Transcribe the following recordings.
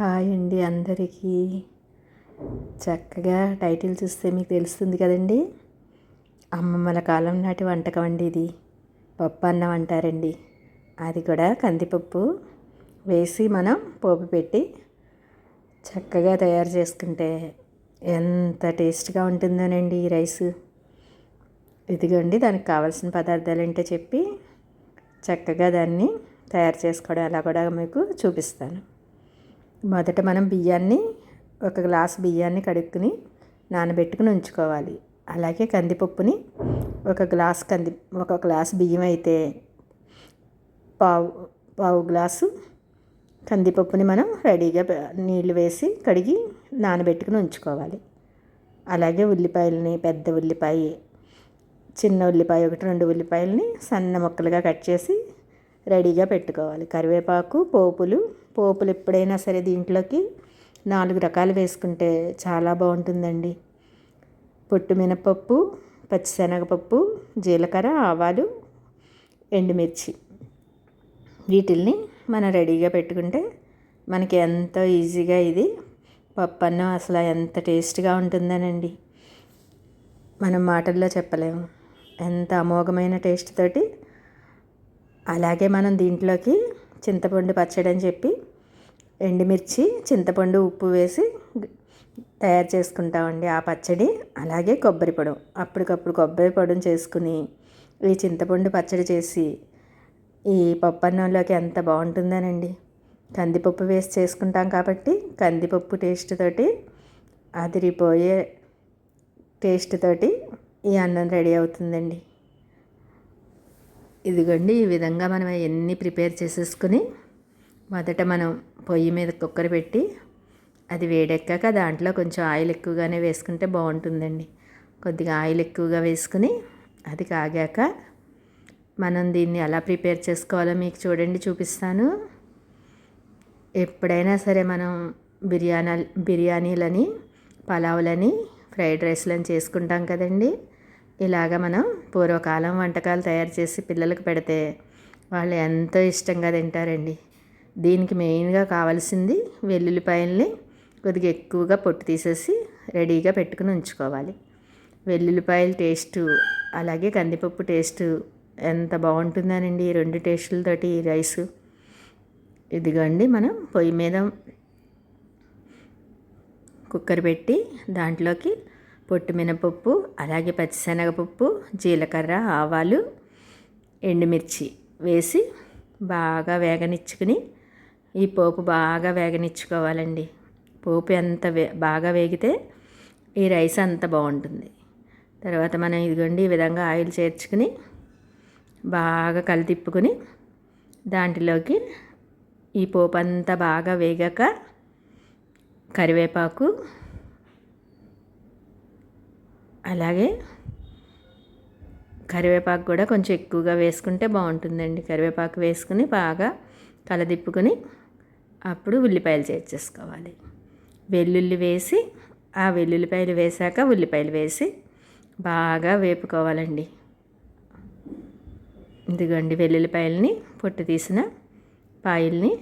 Hi అండి అందరికీ. చక్కగా టైటిల్ చూస్తే మీకు తెలుస్తుంది కదండి. అమ్మమ్మల కాలం నాటి వంటకం అండి ఇది. పప్పు అన్నం అంటారండి. అది కూడా కందిపప్పు వేసి మనం పోపు పెట్టి చక్కగా తయారు చేసుకుంటే ఎంత టేస్ట్గా ఉంటుందోనండి ఈ రైస్. ఇదిగోండి దానికి కావాల్సిన పదార్థాలు ఏంటో చెప్పి చక్కగా దాన్ని తయారు చేసుకోవడం అలా కూడా మీకు చూపిస్తాను. మొదట మనం బియ్యాన్ని ఒక గ్లాస్ బియ్యాన్ని కడుక్కుని నానబెట్టుకుని ఉంచుకోవాలి. అలాగే కందిపప్పుని ఒక గ్లాస్ కంది ఒక గ్లాస్ బియ్యం అయితే పావు పావు గ్లాసు కందిపప్పుని మనం రెడీగా నీళ్ళు వేసి కడిగి నానబెట్టుకుని ఉంచుకోవాలి. అలాగే ఉల్లిపాయలని పెద్ద ఉల్లిపాయ చిన్న ఉల్లిపాయ ఒకటి రెండు ఉల్లిపాయలని సన్న ముక్కలుగా కట్ చేసి రెడీగా పెట్టుకోవాలి. కరివేపాకు పోపులు పోపులు ఎప్పుడైనా సరే దీంట్లోకి నాలుగు రకాలు వేసుకుంటే చాలా బాగుంటుందండి. పొట్టు మినపప్పు పచ్చిశనగపప్పు జీలకర్ర ఆవాలు ఎండుమిర్చి. వీటిల్ని మనం రెడీగా పెట్టుకుంటే మనకి ఎంతో ఈజీగా ఇది పప్పు అన్నం అసలు ఎంత టేస్ట్గా ఉంటుందనండి. మనం మాటల్లో చెప్పలేము. ఎంత అమోఘమైన టేస్ట్ తోటి అలాగే మనం దీంట్లోకి చింతపండు పచ్చడి అని చెప్పి ఎండుమిర్చి చింతపండు ఉప్పు వేసి తయారు చేసుకుంటామండి ఆ పచ్చడి. అలాగే కొబ్బరి పొడం. అప్పటికప్పుడు కొబ్బరి పొడం చేసుకుని ఈ చింతపండు పచ్చడి చేసి ఈ పప్పు అన్నంలోకి ఎంత బాగుంటుందనండి. కందిపప్పు వేసి చేసుకుంటాం కాబట్టి కందిపప్పు టేస్ట్ తోటి అదిరిపోయే టేస్ట్ తోటి ఈ అన్నం రెడీ అవుతుందండి. ఇదిగోండి ఈ విధంగా మనం అవన్నీ ప్రిపేర్ చేసేసుకుని మొదట మనం పొయ్యి మీద కుక్కర్ పెట్టి అది వేడెక్కాక దాంట్లో కొంచెం ఆయిల్ ఎక్కువగానే వేసుకుంటే బాగుంటుందండి. కొద్దిగా ఆయిల్ ఎక్కువగా వేసుకుని అది కాగాక మనం దీన్ని ఎలా ప్రిపేర్ చేసుకోవాలో మీకు చూడండి చూపిస్తాను. ఎప్పుడైనా సరే మనం బిర్యానీ బిర్యానీలని పలావులని ఫ్రైడ్ రైస్లని చేసుకుంటాం కదండి. ఇలాగ మనం పూర్వకాలం వంటకాలు తయారు చేసి పిల్లలకు పెడితే వాళ్ళు ఎంతో ఇష్టంగా తింటారండి. దీనికి మెయిన్గా కావాల్సింది వెల్లుల్లిపాయల్ని కొద్దిగా ఎక్కువగా పొట్టు తీసేసి రెడీగా పెట్టుకుని ఉంచుకోవాలి. వెల్లుల్లిపాయల టేస్టు అలాగే కందిపప్పు టేస్టు ఎంత బాగుంటుందనండి ఈ రెండు టేస్టులతోటి ఈ రైసు. ఇదిగోండి మనం పొయ్యి మీద కుక్కర్ పెట్టి దాంట్లోకి పొట్టు మినపప్పు అలాగే పచ్చిశనగపప్పు జీలకర్ర ఆవాలు ఎండుమిర్చి వేసి బాగా వేగనిచ్చుకుని ఈ పోపు బాగా వేగనిచ్చుకోవాలండి. పోపు ఎంత వే బాగా వేగితే ఈ రైస్ అంత బాగుంటుంది. తర్వాత మనం ఇదిగోండి ఈ విధంగా ఆయిల్ చేర్చుకుని బాగా కలితిప్పుకుని దాంట్లోకి ఈ పోపు అంతా బాగా వేగాక కరివేపాకు అలాగే కరివేపాకు కూడా కొంచెం ఎక్కువగా వేసుకుంటే బాగుంటుందండి. కరివేపాకు వేసుకుని బాగా కలదిప్పుకొని అప్పుడు ఉల్లిపాయలు చేర్చేసుకోవాలి వెల్లుల్లి వేసి ఆ వెల్లుల్లిపాయలు వేసాక ఉల్లిపాయలు వేసి బాగా వేపుకోవాలండి. ఇదిగోండి వెల్లుల్లిపాయలని పొట్టు తీసిన పాయల్ని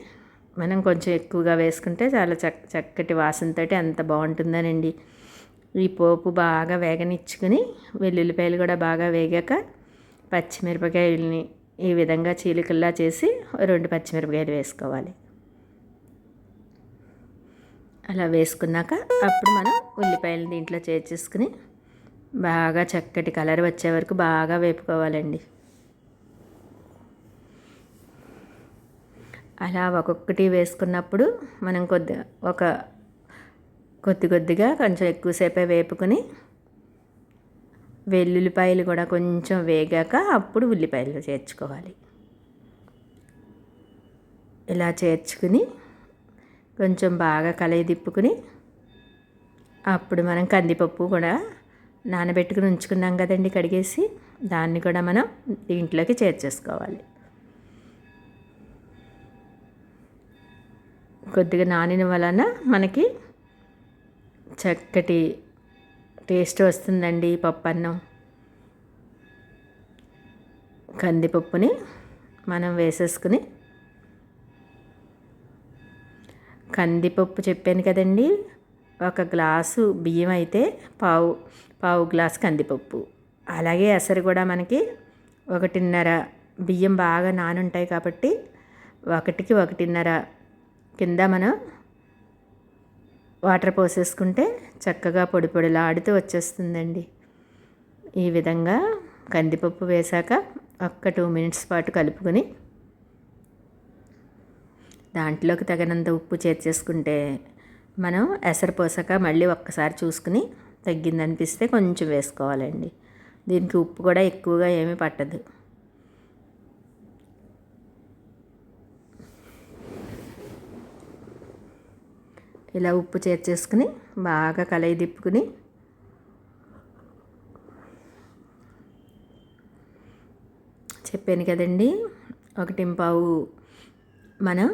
మనం కొంచెం ఎక్కువగా వేసుకుంటే చాలా చక్క చక్కటి వాసనతోటి అంత బాగుంటుందనండి. ఈ పోపు బాగా వేగనిచ్చుకుని వెల్లుల్లిపాయలు కూడా బాగా వేగాక పచ్చిమిరపకాయలని ఈ విధంగా చీలికల్లా చేసి రెండు పచ్చిమిరపకాయలు వేసుకోవాలి. అలా వేసుకున్నాక అప్పుడు మనం ఉల్లిపాయలు దీంట్లో చేర్చేసుకుని బాగా చక్కటి కలర్ వచ్చే వరకు బాగా వేపుకోవాలండి. అలా ఒక్కొక్కటి వేసుకున్నప్పుడు మనం కొద్దిగా ఒక కొద్ది కొద్దిగా కొంచెం ఎక్కువసేపే వేపుకొని వెల్లుల్లిపాయలు కూడా కొంచెం వేగాక అప్పుడు ఉల్లిపాయలు చేర్చుకోవాలి. ఇలా చేర్చుకుని కొంచెం బాగా కలయి తిప్పుకుని అప్పుడు మనం కందిపప్పు కూడా నానబెట్టుకుని ఉంచుకున్నాం కదండి కడిగేసి దాన్ని కూడా మనం దీంట్లోకి చేర్చేసుకోవాలి. కొద్దిగా నానిన వలన మనకి చక్కటి టేస్ట్ వస్తుందండి పప్పు అన్నం కందిపప్పుని మనం వేసేసుకుని కందిపప్పు చెప్పాను కదండి ఒక గ్లాసు బియ్యం అయితే పావు పావు గ్లాసు కందిపప్పు. అలాగే ఎసరు కూడా మనకి ఒకటిన్నర బియ్యం బాగా నానుంటాయి కాబట్టి ఒకటికి ఒకటిన్నర కింద మనం వాటర్ పోసేసుకుంటే చక్కగా పొడి పొడిలాడుతూ వచ్చేస్తుందండి. ఈ విధంగా కందిపప్పు వేశాక ఒక్క టూ మినిట్స్ పాటు కలుపుకొని దాంట్లోకి తగినంత ఉప్పు చేర్చేసుకుంటే మనం ఎసరు పోసాక మళ్ళీ ఒక్కసారి చూసుకుని తగ్గిందనిపిస్తే కొంచెం వేసుకోవాలండి. దీనికి ఉప్పు కూడా ఎక్కువగా ఏమీ పట్టదు. ఇలా ఉప్పు చేర్చేసుకుని బాగా కలయి తిప్పుకుని చెప్పాను కదండి ఒకటి పావు మనం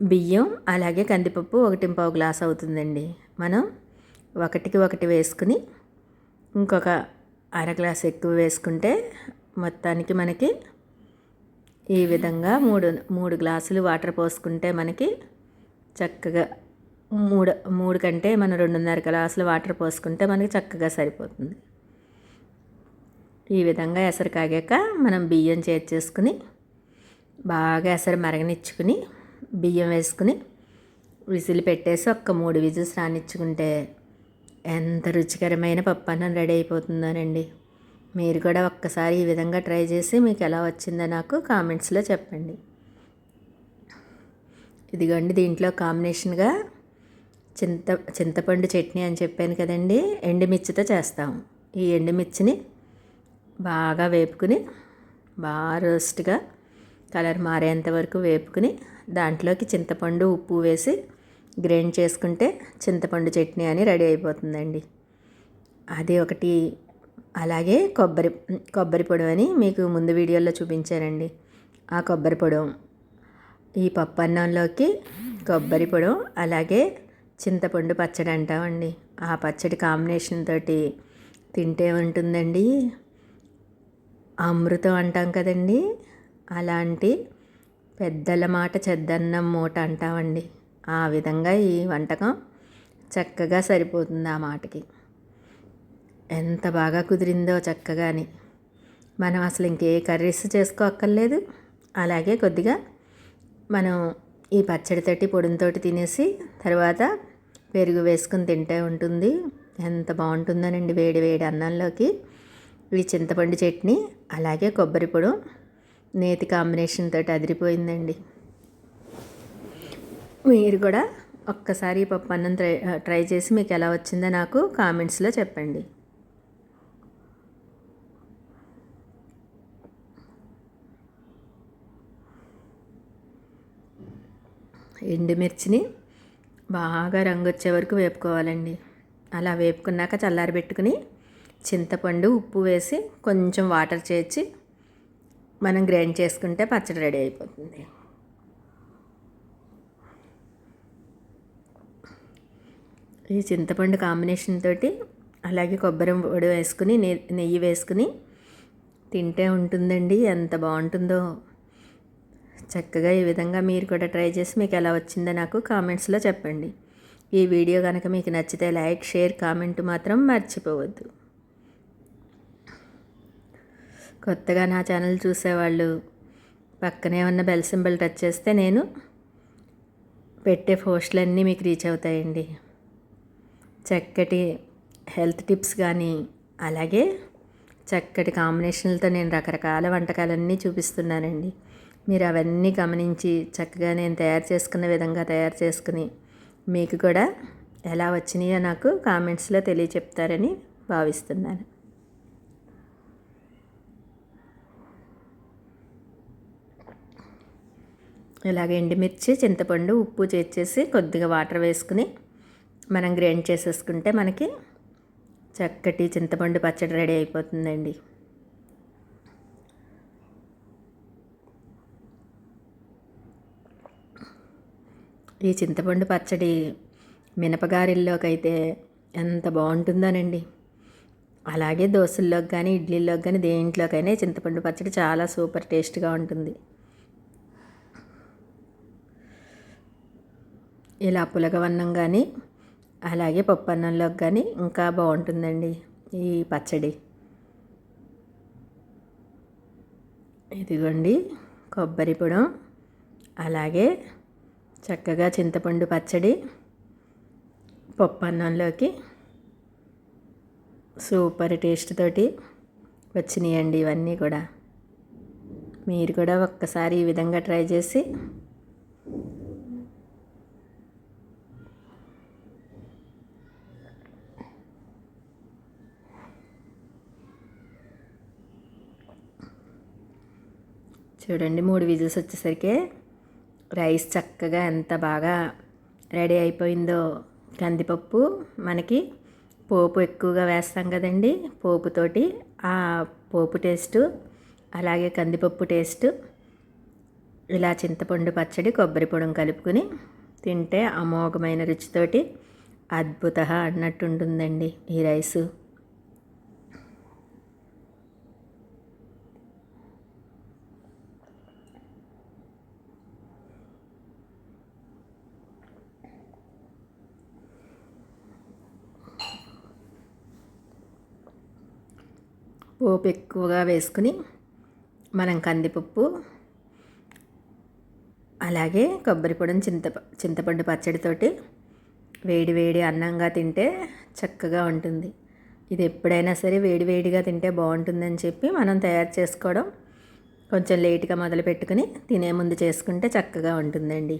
బియ్యం అలాగే కందిపప్పు ఒకటి పావు గ్లాస్ అవుతుందండి. మనం ఒకటికి ఒకటి వేసుకుని ఇంకొక అర గ్లాస్ ఎక్కువ వేసుకుంటే మొత్తానికి మనకి ఈ విధంగా మూడు మూడు గ్లాసులు వాటర్ పోసుకుంటే మనకి చక్కగా మూడు మూడు కంటే మనం రెండున్నర గ్లాసులు వాటర్ పోసుకుంటే మనకి చక్కగా సరిపోతుంది. ఈ విధంగా ఎసరు కాగాక మనం బియ్యం చేర్చేసుకుని బాగా ఎసరు మరగనిచ్చుకుని బియ్యం వేసుకుని విజిల్ పెట్టేసి ఒక్క మూడు విజిల్స్ రానిచ్చుకుంటే ఎంత రుచికరమైన పప్పు అన్నం రెడీ అయిపోతుందోనండి. మీరు కూడా ఒక్కసారి ఈ విధంగా ట్రై చేసి మీకు ఎలా వచ్చిందో నాకు కామెంట్స్లో చెప్పండి. ఇదిగోండి దీంట్లో కాంబినేషన్గా చింత చింతపండు చట్నీ అని చెప్పాను కదండి. ఎండుమిర్చితో చేస్తాము ఈ ఎండుమిర్చిని బాగా వేపుకుని బాగా రోస్ట్గా కలర్ మారేంత వరకు వేపుకుని దాంట్లోకి చింతపండు ఉప్పు వేసి గ్రైండ్ చేసుకుంటే చింతపండు చట్నీ అని రెడీ అయిపోతుందండి. అది ఒకటి అలాగే కొబ్బరి కొబ్బరి పొడి అని మీకు ముందు వీడియోలో చూపించానండి. ఆ కొబ్బరి పొడం ఈ పప్పు అన్నంలోకి కొబ్బరి పొడం అలాగే చింతపండు పచ్చడి అంటామండి. ఆ పచ్చడి కాంబినేషన్ తోటి తింటే ఉంటుందండి. అమృతం అంటాం కదండి. అలాంటి పెద్దల మాట చెద్దన్నం మూట అంటామండి. ఆ విధంగా ఈ వంటకం చక్కగా సరిపోతుంది ఆ మాటకి. ఎంత బాగా కుదిరిందో చక్కగాని. మనం అసలు ఇంకే కర్రీస్ చేసుకోక్కర్లేదు. అలాగే కొద్దిగా మనం ఈ పచ్చడి తట్టి పొడితోటి తినేసి తర్వాత పెరుగు వేసుకుని తింటే ఉంటుంది. ఎంత బాగుంటుందోనండి వేడి వేడి అన్నంలోకి. ఈ చింతపండు చట్నీ అలాగే కొబ్బరి పొడి నేతి కాంబినేషన్ తోటి అదిరిపోయిందండి. మీరు కూడా ఒక్కసారి పప్పు అన్నం ట్రై ట్రై చేసి మీకు ఎలా వచ్చిందో నాకు కామెంట్స్లో చెప్పండి. ఎండుమిర్చిని బాగా రంగు వచ్చే వరకు వేపుకోవాలండి. అలా వేపుకున్నాక చల్లారబెట్టుకుని చింతపండు ఉప్పు వేసి కొంచెం వాటర్ చేర్చి మనం గ్రైండ్ చేసుకుంటే పచ్చడి రెడీ అయిపోతుంది. ఈ చింతపండు కాంబినేషన్ తోటి అలాగే కొబ్బరి పొడి వేసుకుని నెయ్యి వేసుకుని తింటే ఉంటుందండి. ఎంత బాగుంటుందో. చక్కగా ఈ విధంగా మీరు కూడా ట్రై చేసి మీకు ఎలా వచ్చిందో నాకు కామెంట్స్లో చెప్పండి. ఈ వీడియో కనుక మీకు నచ్చితే లైక్ షేర్ కామెంట్ మాత్రం మర్చిపోవద్దు. కొత్తగా నా ఛానల్ చూసేవాళ్ళు పక్కనే ఉన్న బెల్ సింబల్ టచ్ చేస్తే నేను పెట్టే పోస్టులన్నీ మీకు రీచ్ అవుతాయండి. చక్కటి హెల్త్ టిప్స్ కానీ అలాగే చక్కటి కాంబినేషన్లతో నేను రకరకాల వంటకాలన్నీ చూపిస్తున్నానండి. మీరు అవన్నీ గమనించి చక్కగా నేను తయారు చేసుకున్న విధంగా తయారు చేసుకుని మీకు కూడా ఎలా వచ్చినాయో నాకు కామెంట్స్లో తెలియచెప్తారని భావిస్తున్నాను. ఇలాగ ఎండుమిర్చి చింతపండు ఉప్పు చేర్చేసి కొద్దిగా వాటర్ వేసుకుని మనం గ్రైండ్ చేసేసుకుంటే మనకి చక్కటి చింతపండు పచ్చడి రెడీ అయిపోతుందండి. ఈ చింతపండు పచ్చడి మినపగారెల్లోకైతే ఎంత బాగుంటుందోనండి. అలాగే దోశల్లోకి కానీ ఇడ్లీలోకి కానీ దేంట్లోకైనా చింతపండు పచ్చడి చాలా సూపర్ టేస్ట్గా ఉంటుంది. ఇలా పులగవన్నం కానీ అలాగే పప్పు అన్నంలోకి కానీ ఇంకా బాగుంటుందండి ఈ పచ్చడి. ఇదిగోండి కొబ్బరి పొడం అలాగే చక్కగా చింతపండు పచ్చడి పప్పు అన్నంలోకి సూపర్ టేస్ట్ తోటి వచ్చినాయండి ఇవన్నీ కూడా. మీరు కూడా ఒక్కసారి ఈ విధంగా ట్రై చేసి చూడండి మూడు విజిల్స్ వచ్చేసరికి రైస్ చక్కగా ఎంత బాగా రెడీ అయిపోయిందో కందిపప్పు మనకి పోపు ఎక్కువగా వేస్తాం కదండి. పోపుతోటి ఆ పోపు టేస్టు అలాగే కందిపప్పు టేస్ట్ ఇలా చింతపండు పచ్చడి కొబ్బరి పొడం కలుపుకొని తింటే అమోఘమైన రుచితోటి అద్భుత అన్నట్టు ఉంటుందండి ఈ రైసు. పోపు ఎక్కువగా వేసుకుని మనం కందిపప్పు అలాగే కొబ్బరి పొడిని చింత చింతపండు పచ్చడితోటి వేడి వేడి అన్నంగా తింటే చక్కగా ఉంటుంది. ఇది ఎప్పుడైనా సరే వేడి వేడిగా తింటే బాగుంటుందని చెప్పి మనం తయారు చేసుకోవడం కొంచెం లేట్గా మొదలు పెట్టుకుని తినే ముందు చేసుకుంటే చక్కగా ఉంటుందండి.